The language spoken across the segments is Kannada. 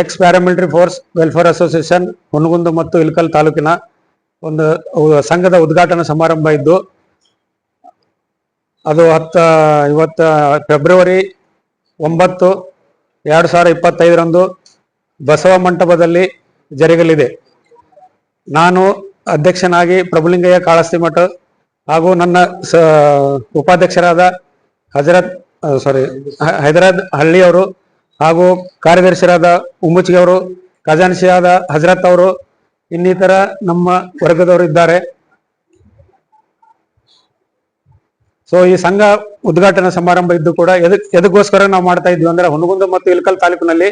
Ex paramilitary force welfare association Hungund ಮತ್ತು ಇಲ್ಕಲ್ ತಾಲೂಕಿನ ಒಂದು ಸಂಘದ ಉದ್ಘಾಟನಾ ಸಮಾರಂಭ ಇದ್ದು, ಅದು ಹತ್ತ, ಇವತ್ತ ಫೆಬ್ರವರಿ ಒಂಬತ್ತು ಎರಡು ಸಾವಿರ ಇಪ್ಪತ್ತೈದರಂದು ಬಸವ ಮಂಟಪದಲ್ಲಿ ಜರುಗಲಿದೆ. ನಾನು ಅಧ್ಯಕ್ಷನಾಗಿ ಪ್ರಭುಲಿಂಗಯ್ಯ ಕಾಳಸ್ತಿಮಠ ಹಾಗೂ ನನ್ನ ಸ, ಉಪಾಧ್ಯಕ್ಷರಾದ ಹಜರತ್ ಸಾರಿ ಹೈದರಾಬಾದ್ ಹಳ್ಳಿಯವರು ಹಾಗೂ ಕಾರ್ಯದರ್ಶಿಯಾದ ಉಮ್ಮುಚ್ಗೆ ಅವರು ಖಜಾನ್ಶಿಯಾದ ಹಜರತ್ ಅವರು, ಇನ್ನಿತರ ನಮ್ಮ ವರ್ಗದವರು ಇದ್ದಾರೆ. ಸೊ ಈ ಸಂಘ ಉದ್ಘಾಟನಾ ಸಮಾರಂಭ ಇದ್ದು ಕೂಡ ಎದಕ್ ಎದಕ್ಕೋಸ್ಕರ ನಾವು ಮಾಡ್ತಾ ಇದ್ವಿ ಅಂದ್ರೆ ಹುನಗುಂದ ಮತ್ತು ಇಲ್ಕಲ್ ತಾಲೂಕಿನಲ್ಲಿ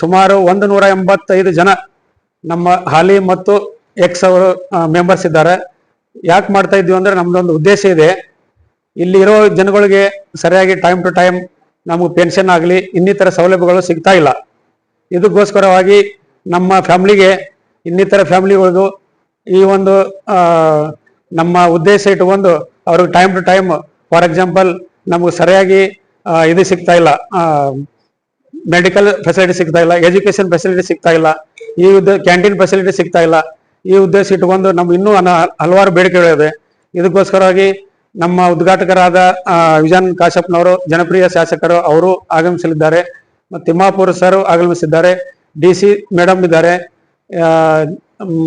ಸುಮಾರು ಒಂದು ನೂರ ಎಂಬತ್ತೈದು ಜನ ನಮ್ಮ ಹಾಲಿ ಮತ್ತು ಎಕ್ಸ್ ಅವರು ಮೆಂಬರ್ಸ್ ಇದ್ದಾರೆ. ಯಾಕೆ ಮಾಡ್ತಾ ಇದ್ವಿ ಅಂದ್ರೆ ನಮ್ದೊಂದು ಉದ್ದೇಶ ಇದೆ. ಇಲ್ಲಿ ಇರೋ ಜನಗಳಿಗೆ ಸರಿಯಾಗಿ ಟೈಮ್ ಟು ಟೈಮ್ ನಮಗೆ ಪೆನ್ಷನ್ ಆಗಲಿ, ಇನ್ನಿತರ ಸೌಲಭ್ಯಗಳು ಸಿಗ್ತಾ ಇಲ್ಲ. ಇದಕ್ಕೋಸ್ಕರವಾಗಿ ನಮ್ಮ ಫ್ಯಾಮ್ಲಿಗೆ ಇನ್ನಿತರ ಫ್ಯಾಮಿಲಿಗಳಿಗೂ ಈ ಒಂದು ನಮ್ಮ ಉದ್ದೇಶ ಇಟ್ಟುಕೊಂಡು ಅವ್ರಿಗೆ time to time for example ನಮಗೆ ಸರಿಯಾಗಿ ಇದು ಸಿಗ್ತಾ ಇಲ್ಲ. ಮೆಡಿಕಲ್ ಫೆಸಿಲಿಟಿ ಸಿಗ್ತಾ ಇಲ್ಲ ಎಜುಕೇಶನ್ ಫೆಸಿಲಿಟಿ ಸಿಗ್ತಾ ಇಲ್ಲ, ಈ ಉದ್ದ ಕ್ಯಾಂಟೀನ್ ಫೆಸಿಲಿಟಿ ಸಿಗ್ತಾ ಇಲ್ಲ. ಈ ಉದ್ದೇಶ ಇಟ್ಟುಕೊಂಡು ನಮ್ಗೆ ಇನ್ನೂ ಹಲವಾರು ಬೇಡಿಕೆಗಳಿದೆ ಇದಕ್ಕೋಸ್ಕರವಾಗಿ ನಮ್ಮ ಉದ್ಘಾಟಕರಾದ ವಿಜಾನ್ ವಿಜಯನ್ ಕಾಶ್ಯಪ್ನವರು, ಜನಪ್ರಿಯ ಶಾಸಕರು ಅವರು ಆಗಮಿಸಲಿದ್ದಾರೆ. ಮತ್ತು ತಿಮ್ಮಾಪುರ ಸರ್ ಆಗಮಿಸಿದ್ದಾರೆ. ಡಿ ಸಿ ಮೇಡಮ್ ಇದ್ದಾರೆ.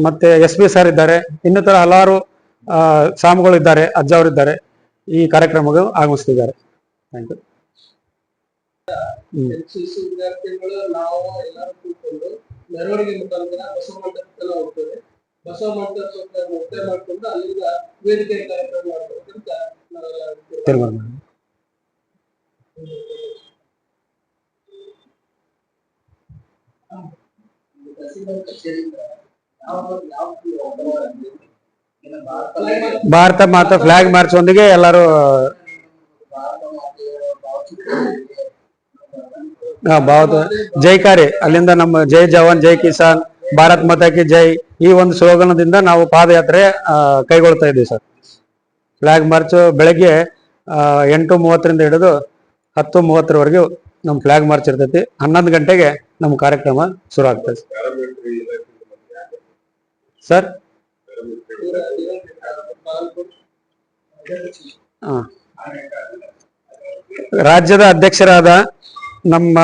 ಮತ್ತೆ ಎಸ್ ಬಿ ಸರ್ ಇದ್ದಾರೆ. ಇನ್ನಿತರ ಹಲವಾರು ಸಾಮುಗಳು ಇದ್ದಾರೆ. ಅಜ್ಜ ಅವರಿದ್ದಾರೆ ಈ ಕಾರ್ಯಕ್ರಮಗಳು ಆಗಮಿಸ್ತಿದ್ದಾರೆ. ಥ್ಯಾಂಕ್ ಯು ವಿದ್ಯಾರ್ಥಿಗಳು, ನಾವು ಎಲ್ಲರೂ ಕೂತ್ಕೊಂಡು ಮೆರವಣಿಗೆ ಮುಖಾಂತರ ಭಾರತ ಮಾತಾ ಫ್ಲಾಗ್ ಮಾರ್ಚ್ ಒಂದಿಗೆ ಎಲ್ಲರೂ ಭಾವತ ಜೈಕಾರಿ ಅಲ್ಲಿಂದ ನಮ್ಮ ಜೈ ಜವಾನ್ ಜೈ ಕಿಸಾನ್ ಭಾರತ್ ಮಾತಾ ಕಿ ಜೈ ಈ ಒಂದು ಸ್ಲೋಗನದಿಂದ ನಾವು ಪಾದಯಾತ್ರೆ ಕೈಗೊಳ್ತಾ ಇದ್ದೀವಿ ಸರ್ ಫ್ಲಾಗ್ ಮಾರ್ಚ್ ಬೆಳಗ್ಗೆ ಎಂಟು ಮೂವತ್ತರಿಂದ ಹಿಡಿದು ಹತ್ತು ಮೂವತ್ತರವರೆಗೂ ನಮ್ಮ ಫ್ಲಾಗ್ ಮಾರ್ಚ್ ಇರ್ತೈತಿ ಹನ್ನೊಂದು ಗಂಟೆಗೆ ನಮ್ಮ ಕಾರ್ಯಕ್ರಮ ಶುರು ಆಗ್ತದೆ ಸರ್. ರಾಜ್ಯದ ಅಧ್ಯಕ್ಷರಾದ ನಮ್ಮ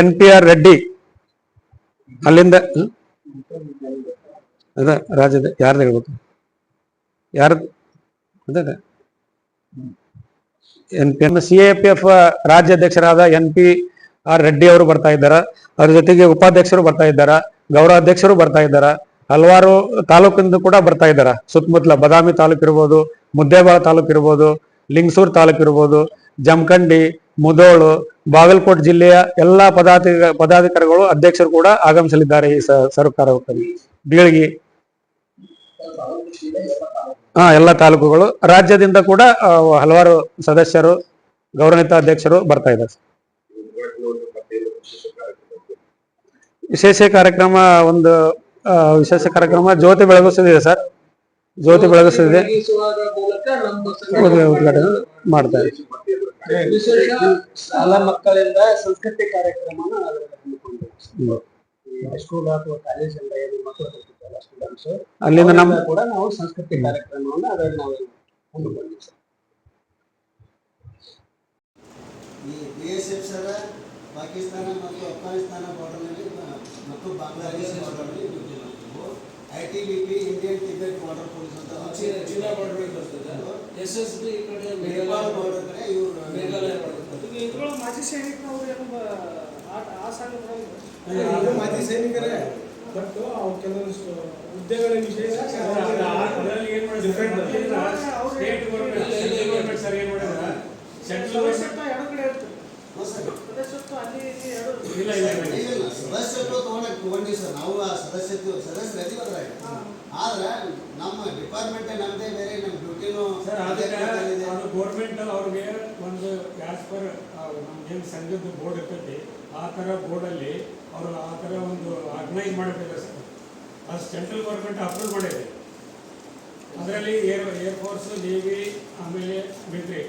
ಎನ್ ಪಿ ಆರ್ ರೆಡ್ಡಿ ಅಲ್ಲಿಂದ? ಅದ ರಾಜದ ಯಾರ್ದು ಹೇಳ್ಬೇಕು? ಯಾರು ಅದೇ N P C A P F ರಾಜ್ಯಾಧ್ಯಕ್ಷರಾದ N P R Reddy ಅವರು ಬರ್ತಾ ಇದ್ದಾರೆ. ಅವ್ರ ಜೊತೆಗೆ ಉಪಾಧ್ಯಕ್ಷರು ಬರ್ತಾ ಇದ್ದಾರೆ. ಗೌರವಾಧ್ಯಕ್ಷರು ಬರ್ತಾ ಇದ್ದಾರೆ. ಹಲವಾರು ತಾಲೂಕಿಂದ ಕೂಡ ಬರ್ತಾ ಇದ್ದಾರೆ. ಸುತ್ತಮುತ್ತಲ ಬದಾಮಿ ತಾಲೂಕು ಇರ್ಬೋದು, ಮುದ್ದೇಬಾಳ ತಾಲೂಕು ಇರ್ಬೋದು, ಲಿಂಗಸೂರ್ ತಾಲೂಕು ಇರ್ಬೋದು, ಜಮಖಂಡಿ, ಮುದೋಳು ಬಾಗಲಕೋಟೆ ಜಿಲ್ಲೆಯ ಎಲ್ಲಾ ಪದಾಧಿ ಪದಾಧಿಕಾರಿಗಳು ಅಧ್ಯಕ್ಷರು ಕೂಡ ಆಗಮಿಸಲಿದ್ದಾರೆ ಈ ಸರ್ಕಾರ ಬೀಳಗಿ. ಹಾ ಎಲ್ಲ ತಾಲೂಕುಗಳು. ರಾಜ್ಯದಿಂದ ಕೂಡ ಹಲವಾರು ಸದಸ್ಯರು ಗೌರವಿತ ಅಧ್ಯಕ್ಷರು ಬರ್ತಾ ಇದ್ದಾರೆ. ವಿಶೇಷ ಕಾರ್ಯಕ್ರಮ ಒಂದು ವಿಶೇಷ ಕಾರ್ಯಕ್ರಮ ಜ್ಯೋತಿ ಬೆಳಗಿಸೋದಿದೆ ಸರ್. ಜ್ಯೋತಿ ಬೆಳಗಿಸೋದಿದೆ ಉದ್ಘಾ- ಉದ್ಘಾಟನೆ ಮಾಡ್ತಾರೆ ವಿಶೇಷ ಶಾಲಾ ಮಕ್ಕಳಿಂದ ಸಂಸ್ಕೃತಿ ಕಾರ್ಯಕ್ರಮನ. ಸ್ಕೂಲ್ ಅಥವಾ ಕಾಲೇಜಿಂದ ಏನು ಮಕ್ಕಳು ಬರ್ತಿರ್ತಾರಲ್ಲ ಸ್ಟೂಡೆಂಟ್ಸ್ ಅಲ್ಲಿಂದ ನಮ್ಮ ಕೂಡ ನಾವು ಸಂಸ್ಕೃತಿ ಕಾರ್ಯಕ್ರಮವನ್ನ ಅದರಲ್ಲಿ ನಾವು ಹಮ್ಮಿಕೊಂಡಿವಿ ಸರ್. ಈ B S F sir Pakistan ಮತ್ತು ಅಫ್ಘಾನಿಸ್ತಾನ ಬಾರ್ಡರ್ನಲ್ಲಿ ಮತ್ತು ಬಾಂಗ್ಲಾದೇಶ ಬಾರ್ಡರ್ನಲ್ಲಿ ಡ್ಯೂಟಿ ಮಾಡ್ತೀವಿ I T B P Indian Tibet border police ಅಂತ ಚೀನಾ- ಬರ್ತದೆ ಎಸ್ ಬರ್ತದೆ. ಬಿ ಈ ಕಡೆ ಮೇಘಾಲಯ ಬಾರ್ಡರ್ ಕಡೆ ಇವರು ಮೇಘಾಲಯ. ಇದ್ರೊಳಗೆ ಮಾಜಿ ಏನು ಆ ಮಾಜಿ ಸೈನಿಕರೇ. ಬಟ್ ಅವ್ರು ಕೆಲವೊಂದಿಷ್ಟು ಹುದ್ದೆಗಳ ವಿಷಯ ಅದರಲ್ಲಿ ಏನ್ ಮಾಡಿದ್ರು. ಸ್ಟೇಟ್ ಗೌರ್ಮೆಂಟ್ ಸರ್ ಏನ್ ಮಾಡಿದ್ರ ಸೆಂಟ್ರಲ್ ಗೌರ್ಮೆಂಟ್ ಸದಸ್ಯತ್ವ ಎರಡು ಕಡೆ ಇರ್ತದೆ ಸದಸ್ಯತ್ವ ಅಲ್ಲಿ ಇಲ್ಲಿ ಎರಡು ಇಲ್ಲ ಇಲ್ಲ ಇಲ್ಲ ಇಲ್ಲ ಸದಸ್ಯತ್ವ ತಗೊಂಡಾಗ ತಗೊಂಡಿ ಸರ್. ನಾವು ಆ ಸದಸ್ಯತ್ವ ಸದಸ್ಯರು ಅದ್ರಾಗ ಆದ್ರೆ ನಮ್ಮ ಡಿಪಾರ್ಟ್ಮೆಂಟ್ ನಮ್ದೇ ಬೇರೆ ನಮ್ಮ ಡ್ಯೂಟಿನೂ ಗೌರ್ಮೆಂಟ್ ಅವ್ರಿಗೆ ಒಂದು ಆಸ್ ಪರ್ ನಮ್ಗೇನು ಸಂಘದ ಬೋರ್ಡ್ ಇರ್ತೈತಿ ಆ ಥರ ಬೋರ್ಡಲ್ಲಿ ಅವರು ಆ ಥರ ಒಂದು ಆರ್ಗನೈಸ್ ಮಾಡಬೇಕು ಸರ್. ಅದು ಸೆಂಟ್ರಲ್ ಗೌರ್ಮೆಂಟ್ ಅಪ್ರೂವ್ ಮಾಡಿದೆ. ಅದರಲ್ಲಿ ಏರ್ ಏರ್ಫೋರ್ಸ್ ನೇವಿ ಆಮೇಲೆ ಮಿಲಿಟ್ರಿ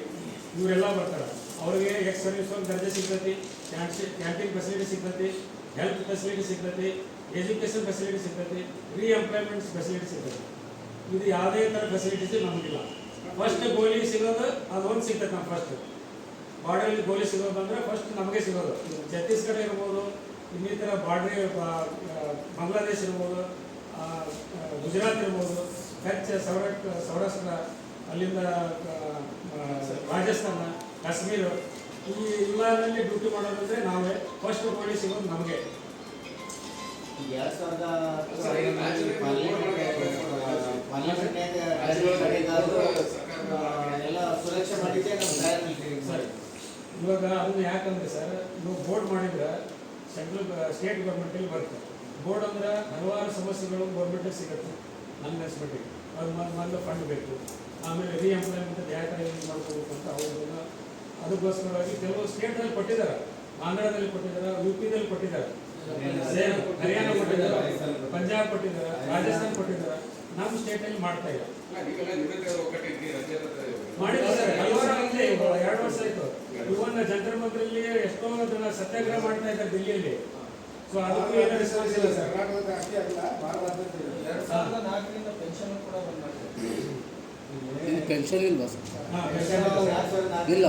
ಇವರೆಲ್ಲ ಬರ್ತಾರೆ. ಅವ್ರಿಗೆ ಎಕ್ಸ್ ಸರ್ವಿಸ್ ದರ್ಜೆ ಸಿಗ್ತೈತಿ. ಕ್ಯಾಂಟೀನ್ ಫೆಸಿಲಿಟಿ ಸಿಗ್ತೈತಿ. ಹೆಲ್ತ್ ಫೆಸಿಲಿಟಿ ಸಿಗ್ತೈತಿ. ಎಜುಕೇಷನ್ ಫೆಸಿಲಿಟಿ ಸಿಗ್ತೈತಿ. ರೀ ಎಂಪ್ಲಾಯ್ಮೆಂಟ್ ಫೆಸಿಲಿಟಿ ಸಿಗ್ತೈತಿ. ಇದು ಯಾವುದೇ ಥರ ಫೆಸಿಲಿಟೀಸ್ ನಮಗಿಲ್ಲ. ಫಸ್ಟ್ ಗೋಲಿ ಸಿಗೋದು, ಅದೊಂದು ಸಿಗ್ತೈತೆ ನಮ್ಮ ಫಸ್ಟ್ ಬಾರ್ಡರಲ್ಲಿ ಗೋಲಿ ಸಿಗೋದು ಅಂದರೆ ಫಸ್ಟ್ ನಮಗೆ ಸಿಗೋದು. ಛತ್ತೀಸ್ಗಢ ಇರ್ಬೋದು, ಇನ್ನಿತರ ಬಾರ್ಡ್ರಿ ಬಾಂಗ್ಲಾದೇಶ್ ಇರ್ಬೋದು ಗುಜರಾತ್ ಇರ್ಬೋದು ಕಚ್ ಸೌರಾಷ್ಟ್ರ ಸೌರಾಷ್ಟ್ರ ಅಲ್ಲಿಂದ ರಾಜಸ್ಥಾನ ಕಾಶ್ಮೀರ. ಈ ಎಲ್ಲರಲ್ಲಿ ಡ್ಯೂಟಿ ಮಾಡೋದಂದ್ರೆ ನಾವೇ ಫಸ್ಟ್ ಪೊಲೀಸ್ ಸಿಗೋದು ನಮಗೆ. ಎರಡ್ ಸಾವಿರದ ಪಾರ್ಲಿಮೆಂಟ್ ಎಲ್ಲ ಸುರಕ್ಷೆ ಮಾಡಿದ್ದೆ ಇವಾಗ ಅದನ್ನ ಯಾಕಂದ್ರೆ ಸರ್ ನೀವು ಬೋರ್ಡ್ ಮಾಡಿದ್ರೆ ಸೆಂಟ್ರಲ್ ಸ್ಟೇಟ್ ಗೌರ್ಮೆಂಟಲ್ಲಿ ಬರುತ್ತೆ. ಬೋರ್ಡ್ ಅಂದ್ರೆ ಹಲವಾರು ಸಮಸ್ಯೆಗಳು ಗೌರ್ಮೆಂಟಿಗೆ ಸಿಗುತ್ತೆ ನನ್ನ ಅನ್ಸ್ಬಿಟ್ಟಿಗೆ ಅದು ಮೊದಲು ಮೊದಲು ಫಂಡ್ ಬೇಕು. ಆಮೇಲೆ ರೀ ಎಂಪ್ಲಾಯ್ಮೆಂಟ್ ಯಾವ ಥರ ಯೂಸ್ ಮಾಡ್ಕೋಬೇಕು ಅಂತ ಅವ್ರನ್ನ ಅದಕ್ಕೋಸ್ಕರವಾಗಿ ಕೆಲವು ಸ್ಟೇಟಲ್ಲಿ ಕೊಟ್ಟಿದ್ದಾರೆ. ಆಂಧ್ರದಲ್ಲಿ ಕೊಟ್ಟಿದ್ದಾರೆ ಯು ಪಿದಲ್ಲಿ ಕೊಟ್ಟಿದ್ದಾರೆ. ಹರಿಯಾಣ ಕೊಟ್ಟಿದ್ದಾರೆ ಪಂಜಾಬ್ ಕೊಟ್ಟಿದ್ದಾರೆ ರಾಜಸ್ಥಾನ್ ಕೊಟ್ಟಿದ್ದಾರೆ. ನಮ್ಮ ಸ್ಟೇಟಲ್ಲಿ ಮಾಡ್ತಾ ಇಲ್ಲ. ಮಾಡಿದ್ರು ಸರ್ ಹಲವಾರು ಎರಡು ವರ್ಷ ಆಯ್ತು. ಇವನ್ನ ಜಂತರ್ ಮಂತ್ರಲ್ಲಿ ಎಷ್ಟೋ ಜನ ಸತ್ಯಾಗ್ರಹ ಮಾಡ್ತಾ ಇದ್ದಾರೆ ದಿಲ್ಲಿಯಲ್ಲಿ. ಸೊ ಅದಕ್ಕೂ ಏನು ರೆಸ್ಪಾನ್ಸ್ ಇಲ್ಲ ಸರ್. ಎರಡು ಸಾವಿರದ ನಾಲ್ಕರಿಂದ ಪೆನ್ಷನ್ ಕೂಡ ಬಂದ್ ಮಾಡಿದ್ದಾರೆ ಇದು ಪೆನ್ಷನ್ ಇಲ್ವಾ ಸರ್. ಇಲ್ಲ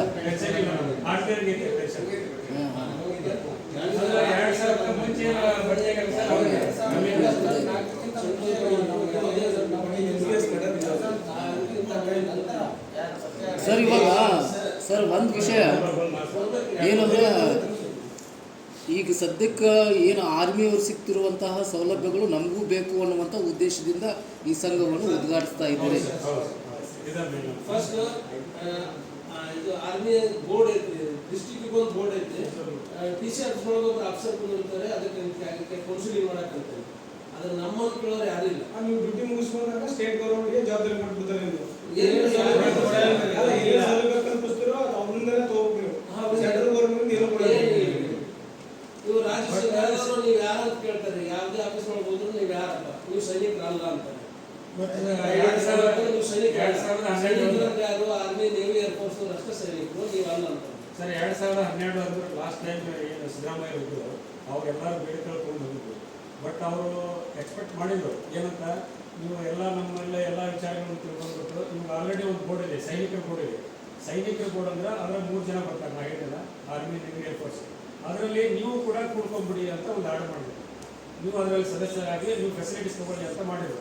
ಸರ್. ಇವಾಗ ಸರ್ ಒಂದು ವಿಷಯ. ಏನಂದ್ರೆ ಈಗ ಸದ್ಯಕ್ಕೆ ಏನು ಆರ್ಮಿಯವರು ಸಿಗ್ತಿರುವಂತಹ ಸೌಲಭ್ಯಗಳು ನಮಗೂ ಬೇಕು ಅನ್ನುವಂಥ ಉದ್ದೇಶದಿಂದ ಈ ಸಂಘವನ್ನು ಉದ್ಘಾಟಿಸ್ತಾ ಇದ್ದೀರಿ. ಫಸ್ಟ್ ಇದು ಆರ್ಮಿ ಬೋರ್ಡ್ ಐತಿ ಡಿಸ್ಟಿಕ್ ಒಂದು ಬೋರ್ಡ್ ಐತಿ. ಟಿ ಸಿ ಆಫೀಸ್ ಒಳಗೆ ಒಬ್ರು ಅಫ್ಸರ್ ಬಂದಿರ್ತಾರೆ ಅದಕ್ಕೆ ಅದಕ್ಕೆ ಕೌನ್ಸಿಲಿಂಗ್ ಮಾಡಕ್ ಅಂತಾರೆ ಅದ್ರ ನಮ್ಮನ್ನು ಕೇಳೋರು ಯಾರು ಇಲ್ಲ. ನೀವು ಡ್ಯೂಟಿ ಮುಗಿಸ್ಕೊಂಡಾಗ ಸ್ಟೇಟ್ ಗೌರ್ಮೆಂಟ್ಗೆ ಜವಾಬ್ದಾರಿ ಕೊಟ್ಬಿಡ್ತಾರೆ ನೀವು. ಕಲ್ಪಿಸ್ತೀರೋ ಅವ್ರಿಂದಲೇ ತಗೋಬೇಕು ನೀವು. ಸೆಂಟ್ರಲ್ ಗೌರ್ಮೆಂಟ್ ಏನು ಇವು ರಾಜ್ಯ ಸರ್ಕಾರದವರು ನೀವು ಯಾರು ಅಂತ ಕೇಳ್ತಾರೆ? ಯಾವುದೇ ಆಫೀಸ್ ಒಳಗೆ ಹೋದ್ರು ನೀವು ಯಾರಪ್ಪ? ನೀವು ಸೈನಿಕರಲ್ಲ ಅಂತಾರೆ ಆರ್ಮಿ ನೇವಿ ಏರ್ಫೋರ್ಸ್ ಅಷ್ಟೇ ಸೈನಿಕರು ನೀವು ಅಲ್ಲ ಸರ್ ಎರಡ್ ಸಾವಿರದ ಹನ್ನೆರಡು ಅಂದ್ರೆ ಲಾಸ್ಟ್ ಟೈಮ್ ಏನು ಸಿದ್ದರಾಮಯ್ಯ ಇದ್ರು ಅವ್ರೆಲ್ಲರೂ ಬೇಡಿಕೆ ಕಳ್ಕೊಂಡು ಬಂದಿದ್ರು. ಬಟ್ ಅವರು ಎಕ್ಸ್ಪೆಕ್ಟ್ ಮಾಡಿದ್ರು. ಏನಂತ? ನೀವು ಎಲ್ಲ ನಮ್ಮಲ್ಲ ಎಲ್ಲ ವಿಚಾರಗಳನ್ನು ತಿಳ್ಕೊಂಡ್ಬಿಟ್ಟು ನಿಮ್ಗೆ ಆಲ್ರೆಡಿ ಒಂದು ಬೋರ್ಡ್ ಇದೆ ಸೈನಿಕರ ಬೋರ್ಡ್ ಇದೆ. ಸೈನಿಕರ ಬೋರ್ಡ್ ಅಂದ್ರೆ ಅದರ ಮೂರು ಜನ ಬರ್ತಾರೆ ನಾ ಹೇಳಿಲ್ಲ ಆರ್ಮಿ ನೇವಿ ಏರ್ಫೋರ್ಸ್ ಅದರಲ್ಲಿ ನೀವು ಕೂಡ ಕೂಡ್ಕೊಂಡ್ಬಿಡಿ ಅಂತ ಒಂದು ಆರ್ಡರ್ ಮಾಡಿದ್ರು. ನೀವು ಅದರಲ್ಲಿ ಸದಸ್ಯರಾಗಿ ನೀವು ಫೆಸಿಲಿಟೀಸ್ ತಗೊಳ್ಳಿ ಅಂತ ಮಾಡಿದ್ರು.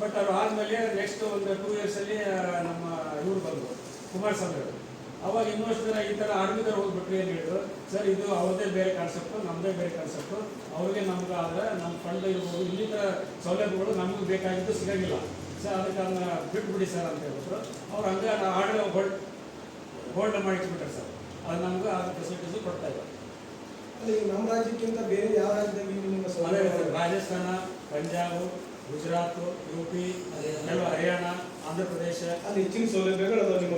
ಬಟ್ ಅವ್ರು ಆದಮೇಲೆ ನೆಕ್ಸ್ಟ್ ಒಂದು ಟೂ ಇಯರ್ಸಲ್ಲಿ ನಮ್ಮ ಇವ್ರು ಬಂದರು ಕುಮಾರಸ್ವಾಮಿ ಅವರು. ಅವಾಗ ಇನ್ನಷ್ಟು ಜನ ಈ ಥರ ಆರ್ಮಿದವ್ರು ಹೋಗ್ಬಿಟ್ರಿ ಏನು ಹೇಳಿದ್ರು ಸರ್ ಇದು ಅವ್ರದ್ದೇ ಬೇರೆ ಕಾನ್ಸೆಪ್ಟು ನಮ್ಮದೇ ಬೇರೆ ಕಾನ್ಸೆಪ್ಟು ಅವ್ರಿಗೆ ನಮ್ಗೆ ಆದರೆ ನಮ್ಮ ಫಂಡ್ ಇರ್ಬೋದು ಇನ್ನಿತರ ಸೌಲಭ್ಯಗಳು ನಮಗೆ ಬೇಕಾಗಿದ್ದು ಸಿಗಂಗಿಲ್ಲ. ಸರ್ ಅದಕ್ಕೆ ಅದನ್ನ ಬಿಟ್ಬಿಡಿ ಸರ್ ಅಂತ ಹೇಳಿದ್ರು. ಅವ್ರು ಹಂಗೆ ಆರ್ಡರ್ ಹೋಲ್ಡ್ ಹೋಲ್ಡ್ ಮಾಡಿಟ್ಬಿಟ್ರೆ ಸರ್. ಅದು ನಮ್ಗೆ ಆ ಫೆಸಿಲಿಟೀಸು ಕೊಡ್ತಾ ಇಲ್ಲ. ಅಲ್ಲಿ ನಮ್ಮ ರಾಜ್ಯಕ್ಕಿಂತ ಬೇರೆ ಯಾವ ರಾಜ್ಯದಲ್ಲಿ ರಾಜಸ್ಥಾನ ಪಂಜಾಬ್ ಗುಜರಾತ್ ಯು ಪಿ ಕೆಲವು ಹರಿಯಾಣ ಆಂಧ್ರ ಪ್ರದೇಶ. ಅಲ್ಲಿ ಹೆಚ್ಚಿನ ಸೌಲಭ್ಯಗಳು ನಿಮ್ಮ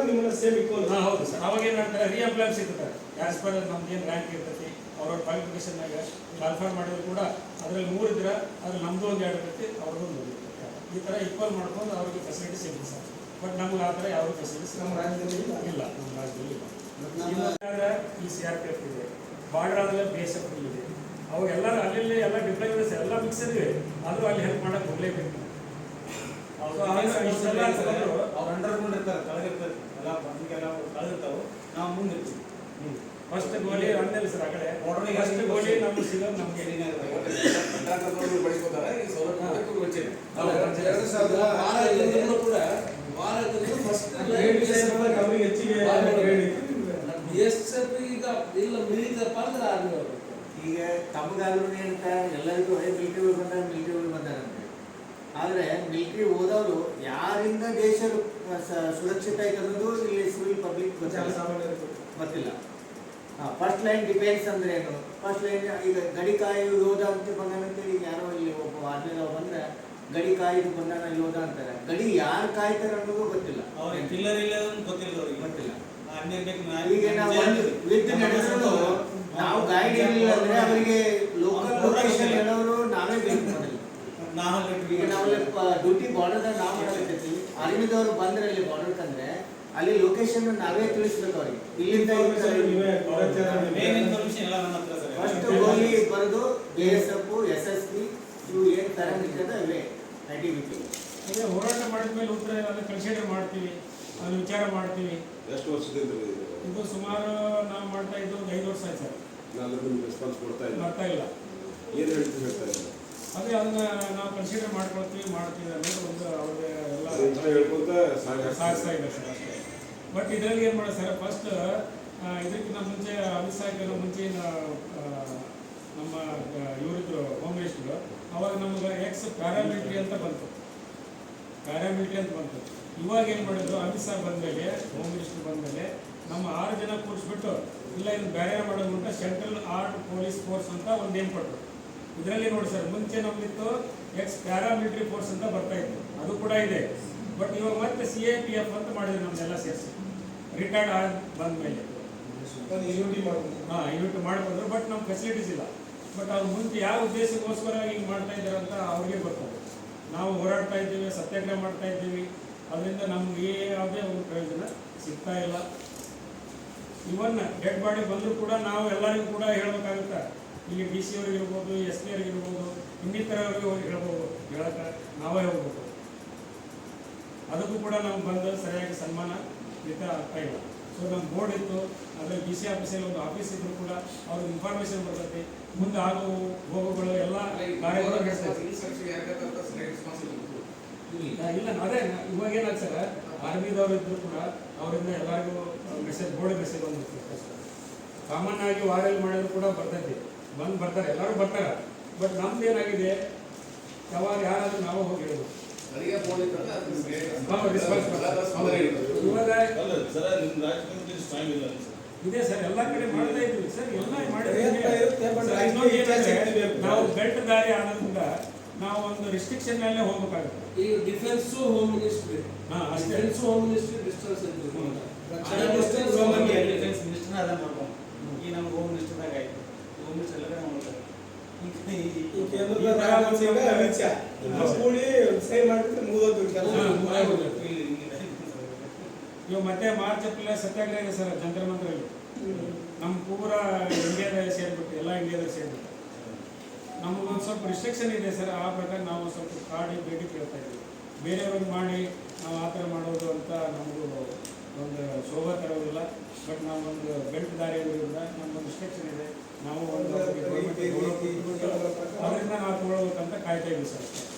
ನಿಮ್ಮನ್ನ ಹಾ ಹೌದು ಸರ್. ಅವಾಗ ಏನು ಮಾಡ್ತಾರೆ ರೀ ಎಂಪ್ಲಾಯ್ ಸಿಗ್ತಾರೆ ಆಸ್ ಪರ್ ನಮ್ದು ಏನು ರ್ಯಾಂಕ್ ಇರ್ತೈತಿ ಅವ್ರವ್ರ ಕ್ವಾಲಿಫಿಕೇಶನ್ನಾಗ ಕ್ವಾಲಿಫೈ ಮಾಡಿದ್ರು ಕೂಡ ಅದ್ರಲ್ಲಿ ಮೂರು ಇದ್ರೆ ಅದ್ರಲ್ಲಿ ನಮ್ದು ಒಂದು ಎರಡು ಇರ್ತೈತಿ ಅವ್ರದ್ದು ಒಂದು ಈ ಥರ ಈಕ್ವಲ್ ಮಾಡ್ಕೊಂಡು ಅವ್ರಿಗೆ ಫೆಸಿಲಿಟಿ ಸಿಗುತ್ತೆ ಸರ್. ಬಟ್ ನಮ್ಗೆ ಆ ಥರ ಯಾವ ಫೆಸಿಲಿಟೀಸ್ ನಮ್ಮ ರಾಜ್ಯದಲ್ಲಿ ಇಲ್ಲ. ನಮ್ಮ ರಾಜ್ಯದಲ್ಲಿ ಇಲ್ಲ. ಈ ಸಿ ಆರ್ ಪಿ ಎಫ್ ಇದೆ. ಬಾರ್ಡರ್ ಆದಮೇಲೆ ಬಿ ಎಸ್ ಎಫ್ ಇದೆ ಅಲ್ಲಿ ಎಲ್ಲ ಡಿಪ್ಲೈಸ್ ಎಲ್ಲ ಮಿಕ್ಸ್ ಇವೆ ಅದು ಅಲ್ಲಿ ಹೆಲ್ಪ್ ಮಾಡಕ್ಕೆ ಹೋಗಲೇಬೇಕು. ಅವ್ರು ಅಂಡರ್ಗ್ರೌಂಡ್ ಇರ್ತಾರೆ ಕೆಳಗಿರ್ತಾರೆ ಎಲ್ಲ ಬಂದಿಗೆಲ್ಲ ಕಳೆದಿರ್ತಾವೆ. ನಾವು ಮುಂದಿರ್ತೀವಿ ಫಸ್ಟ್ ಗೋಲಿ ಅಂದಲ್ಲಿ ಸರ್ ಆ ಕಡೆ. ಫಸ್ಟ್ ಗೋಲಿ ನಮ್ಗೆ. ಸಿಗೋದು ನಮಗೆ ಬಳಸ್ಕೋತಾರೆ ಈ ಸೌಲಭ್ಯ ವಚ್ಚಿದೆ ಎರಡು ಸಾವಿರದ ವಾರ ಇದ್ರೂ ಕೂಡ ವಾರ ಇದ್ರೂ ಫಸ್ಟ್ ಅವ್ರಿಗೆ ಹೆಚ್ಚಿಗೆ ಹೇಳಿ ಬಿ ಎಸ್ ಎಫ್ ಇಲ್ಲ ಮಿಲಿಟರಿ ಅಂದ್ರೆ ಆರ್ಮಿ ಅವರು ಈಗ ತಮಗಾದ್ರೂ ಏನಂತ ಎಲ್ಲರಿಗೂ ಮಿಲಿಟರಿ ಹೋಗಿ ಬಂದಾಗ ಮಿಲಿಟರಿ ಬಂದಾರಂತೆ. ಆದರೆ ಮಿಲಿಟರಿ ಹೋದವರು ಯಾರಿಂದ ದೇಶ ಸುರಕ್ಷಿತ ಆಯ್ತು ಅನ್ನೋದು ಇಲ್ಲಿ ಸಿವಿಲ್ ಪಬ್ಲಿಕ್ ಗೊತ್ತಿಲ್ಲ. ಫಸ್ಟ್ ಲೈನ್ ಡಿಫೆನ್ಸ್ ಅಂದ್ರೆ ಏನು? ಫಸ್ಟ್ ಲೈನ್ ಈಗ ಗಡಿ ಕಾಯೋದು ಯೋಧ ಅಂತ ಬಂದಾನಂತೇಳಿ ಈಗ ಯಾರೋ ಇಲ್ಲಿ ಒಬ್ಬ ಆದ್ಮೇಲೆ ಬಂದ್ರೆ ಗಡಿ ಕಾಯ್ದು ಬಂದಾನ ಯೋಧ ಅಂತಾರೆ. ಗಡಿ ಯಾರು ಕಾಯ್ತಾರೆ ಅನ್ನೋದು ಗೊತ್ತಿಲ್ಲ. ಗೊತ್ತಿಲ್ಲ ಅವ್ರಿಗೆ. ಗೊತ್ತಿಲ್ಲ. ಈಗ ನಾವು ನಡೆಸಲು ನಾವು ಗೈಡ್ ಇರಲಿಲ್ಲ ಅಂದ್ರೆ ಅವರಿಗೆ ಲೋಕಲ್ ಲೊಕೇಶನ್ ಹೇಳೋರು ನಾವೇ ಬೇಕು ಈಗ ನಾವು ಡ್ಯೂಟಿ ಬಾರ್ಡರ್ದಾಗ ನಾವು ಮಾಡಕತ್ತೀವಿ ಆರ್ಮಿದವ್ರು ಬಂದ್ರೆ ಅಲ್ಲಿ ಬಾರ್ಡರ್ ತಂದ್ರೆ ಅಲ್ಲಿ ಲೊಕೇಶನ್ ನಾವೇ ತಿಳಿಸ್ಬೇಕು ಅವ್ರಿಗೆ. ಇಲ್ಲಿಂದ ಫಸ್ಟ್ ಗೋಲಿ ಬರೆದು B S F S S P ಇವು ಏನು ಪ್ಯಾರಾಮೀಟರ್ ಇವೆ ಆಕ್ಟಿವಿಟಿ ಅದೇ ಹೋರಾಟ ಮಾಡಿದ ಮೇಲೆ ಉತ್ತರ ಅದನ್ನು ಕನ್ಸಿಡರ್ ಮಾಡ್ತೀವಿ. ಅದನ್ನು ವಿಚಾರ ಮಾಡ್ತೀವಿ ಎಷ್ಟು ವರ್ಷದಿಂದ ಇದು? ಸುಮಾರು ನಾವು ಮಾಡ್ತಾ ಇದ್ದು ಒಂದು ಐದು ವರ್ಷ ಆಯ್ತು ಸರ್. ರೆಸ್ಪಾನ್ಸ್ ಕೊಡ್ತಾ ಇಲ್ಲ ಬರ್ತಾ ಇಲ್ಲ. ಏನು ಹೇಳ್ತೀವಿ ಹೇಳ್ತಾ ಇಲ್ಲ ಅದೇ ಅದನ್ನ ನಾವು ಕನ್ಸಿಡರ್ ಮಾಡ್ಕೊಳ್ತೀವಿ ಮಾಡ್ತೀವಿ ಅನ್ನೋದು ಒಂದು ಅವ್ರಿಗೆ ಎಲ್ಲ ಹೇಳ್ಕೊಂತ. ಸಾಗಿಸ್ತಾ ಇದೆ ಸರ್ ಅಷ್ಟೇ. ಬಟ್ ಇದರಲ್ಲಿ ಏನು ಮಾಡೋದು ಸರ್ ಫಸ್ಟ್ ಇದಕ್ಕಿಂತ ಮುಂಚೆ ಅಮಿತ್ ಶಾಹ್ಗಿಂತ ಮುಂಚೆ ನಮ್ಮ ಇವರಿದ್ರು ಹೋಮ್ ಮಿನಿಸ್ಟ್ರು ಅವಾಗ ನಮ್ಗೆ ಎಕ್ಸ್ ಪ್ಯಾರಾಮಿಲಿಟ್ರಿ ಅಂತ ಬಂತು. ಪ್ಯಾರಾಮಿಲಿಟ್ರಿ ಅಂತ ಬಂತು. ಇವಾಗ ಏನು ಮಾಡಿದ್ರು? ಅಮಿತ್ ಶಾ ಬಂದಮೇಲೆ ಹೋಮ್ ಮಿನಿಸ್ಟರ್ ಬಂದಮೇಲೆ ನಮ್ಮ ಆರು ಜನ ಕೂರಿಸ್ಬಿಟ್ಟು ಇಲ್ಲ ಇದು ಬೇರೆ ಮಾಡೋದು ಅಂತ ಸೆಂಟ್ರಲ್ ಆರ್ಟ್ ಪೊಲೀಸ್ ಫೋರ್ಸ್ ಅಂತ ಒಂದು ನೇಮ್ ಕೊಟ್ಟರು ಇದರಲ್ಲಿ ನೋಡಿ ಸರ್ ಮುಂಚೆ ನಮ್ಮಿತ್ತು ಎಕ್ಸ್ ಪ್ಯಾರಾಮಿಲಿಟರಿ ಫೋರ್ಸ್ ಅಂತ ಬರ್ತಾ ಇತ್ತು. ಅದು ಕೂಡ ಇದೆ. ಬಟ್ ಇವಾಗ ಮತ್ತೆ ಸಿ ಎ ಪಿ ಎಫ್ ಅಂತ ಮಾಡಿದ್ರು ನಮ್ದೆಲ್ಲ ಸೇರಿಸಿ. ರಿಟೈರ್ಡ್ ಆದ ಬಂದಮೇಲೆ. ಮೇಲೆ ಮಾಡ್ಬೋದು. ಹಾಂ ಯೂನಿಟ್ ಮಾಡ್ಕೊಂಡ್ರು ಬಟ್ ನಮ್ಮ ಫೆಸಿಲಿಟೀಸ್ ಇಲ್ಲ. ಬಟ್ ಅವ್ರು ಮುಂಚೆ ಯಾವ ಉದ್ದೇಶಕ್ಕೋಸ್ಕರ ಹಿಂಗೆ ಮಾಡ್ತಾ ಇದ್ದಾರೆ ಅಂತ ಅವ್ರಿಗೆ ಗೊತ್ತದೆ ನಾವು ಹೋರಾಡ್ತಾ ಇದ್ದೀವಿ, ಸತ್ಯಾಗ್ರಹ ಮಾಡ್ತಾ ಇದ್ದೀವಿ. ಅದರಿಂದ ನಮ್ಗೆ ಯಾವುದೇ ಒಂದು ಪ್ರಯೋಜನ ಸಿಗ್ತಾ ಇಲ್ಲ. ಇವನ್ ಡೆಡ್ ಬಾಡಿ ಬಂದರೂ ಕೂಡ ನಾವು ಎಲ್ಲರಿಗೂ ಕೂಡ ಹೇಳಬೇಕಾಗುತ್ತೆ. ಇಲ್ಲಿ ಡಿ ಸಿ ಅವ್ರಿಗೆ ಇರ್ಬೋದು ಎಸ್ ಪಿ ಅವ್ರಿಗೆ ಇರ್ಬೋದು ಇನ್ನಿತರವ್ರಿಗೆ ಹೋಗಿ ಹೇಳ್ಬೋದು. ಹೇಳಕ್ಕೆ ನಾವೇ ಹೋಗ್ಬೋದು. ಅದಕ್ಕೂ ಕೂಡ ನಾವು ಬಂದು ಸರಿಯಾಗಿ ಸನ್ಮಾನ ಆಗ್ತಾ ಇಲ್ಲ. ಸೊ ನಮ್ಮ ಬೋರ್ಡ್ ಇತ್ತು ಅದರಲ್ಲಿ ಡಿ ಸಿ ಆಫೀಸಲ್ಲಿ ಒಂದು ಆಫೀಸ್ ಇದ್ರು ಕೂಡ ಅವ್ರಿಗೆ ಇನ್ಫಾರ್ಮೇಶನ್ ಬರ್ತೈತಿ ಮುಂದೆ ಆಗೋ ಹೋಗುಗಳು ಎಲ್ಲ ಇಲ್ಲ ಅದೇ ಇವಾಗ ಏನಾಗ ಸರ್ ಆರ್ಮಿದವ್ರು ಇದ್ರು ಕೂಡ ಅವರಿಂದ ಎಲ್ಲರಿಗೂ ಮೆಸೇಜ್ ಬೋರ್ಡ್ ಮೆಸೇಜ್ ಬಂದಿರ್ತದೆ ಕಾಮನ್ ಆಗಿ ವಾರಲ್ಲಿ ಮಾಡಿದ್ರು ಕೂಡ ಬರ್ತೈತಿ. ಬಂದು ಬರ್ತಾರೆ ಎಲ್ಲರೂ ಬರ್ತಾರೆ. ಬಟ್ ನಮ್ದು ಏನಾಗಿದೆ ಯಾವಾಗ ಯಾರಾದರೂ ನಾವು ಹೋಗಿ ಹೇಳೋದು ಹೌದು, responsible. ಇವಾಗ ಅಲ್ಲ ಸರ್ ನಿಮ್ಮ ರಾಜಕೀಯದಲ್ಲಿ ಸ್ಟ್ರಾಂಗ್ ಇಲ್ಲ ಸರ್ ಇದೆ ಸರ್ ಎಲ್ಲ ಕಡೆ ಮಾಡ್ತಾ ಇದ್ವಿ ಸರ್ ಎಲ್ಲ ಮಾಡಿದ್ರೆ ನಾವು ಬೆಲ್ಟ್ ದಾರಿ ಆಗೋದ್ರಿಂದ ನಾವು ಒಂದು ರಿಸ್ಟ್ರಿಕ್ಷನ್ ಮೇಲೆ ಹೋಗ್ಬೇಕಾಗುತ್ತೆ. ಈ ಡಿಫೆನ್ಸ್ ಹೋಮ್ ಮಿನಿಸ್ಟ್ರಿ ಹಾ. Defence home. Ministry distance home ಹೋಗಿ ಮಿನಿಸ್ಟ್ರಿ. ಡಿಫೆನ್ಸ್ ಮಿನಿಸ್ಟರ್ನ ಅದ ಮಾಡ್ಕೊಂಡು. ಈ ನಮ್ಗೆ ಹೋಮ್ ಮಿನಿಸ್ಟರ್ದಾಗ ಆಯ್ತು. ಹೋಮ್ ಮಿನಿಸ್ಟರ್ ಎಲ್ಲ ಮಾಡ್ತಾರೆ. ಇವಾಗ ಮತ್ತೆ ಮಾರ್ಚ್, ಏಪ್ರಿಲ್, ಸತ್ಯಾಗ್ರಹ ಇದೆ ಸರ್ ಜಂತರ ಮಂತ್ರ ನಮ್ ಪೂರ ಇಂಡಿಯಾದಲ್ಲಿ ಸೇರ್ಬಿಟ್ಟು, ಎಲ್ಲ ಇಂಡಿಯಾದಲ್ಲಿ ಸೇರ್ಬಿಟ್ಟು. ನಮಗೊಂದು ಸ್ವಲ್ಪ ರಿಸ್ಟ್ರಿಕ್ಷನ್ ಇದೆ ಸರ್, ಆ ಪ್ರಕಾರ ನಾವು ಸ್ವಲ್ಪ ಕಾಡಿ ಭೇಟಿ ಕೇಳ್ತಾ ಇದ್ದೀವಿ. ಬೇರೆಯವ್ರಿಗೆ ಮಾಡಿ, ನಾವು ಆ ಥರ ಮಾಡೋದು ಅಂತ ನಮಗೂ ಒಂದು ಶೋಭಾ ತರೋದಿಲ್ಲ. ಬಟ್ ನಾವೊಂದು ಬೆಲ್ಟ್ ದಾರಿ ಇರೋದ್ರಿಂದ ನಮ್ಮೊಂದು ರಿಸ್ಟ್ರಿಕ್ಷನ್ ಇದೆ. ನಾವು ಒಂದು ಅವರಿಂದ ನಾವು ತಗೊಳ್ಬೇಕಂತ ಕಾಯ್ತಾ ಇದ್ದೀವಿ ಸರ್.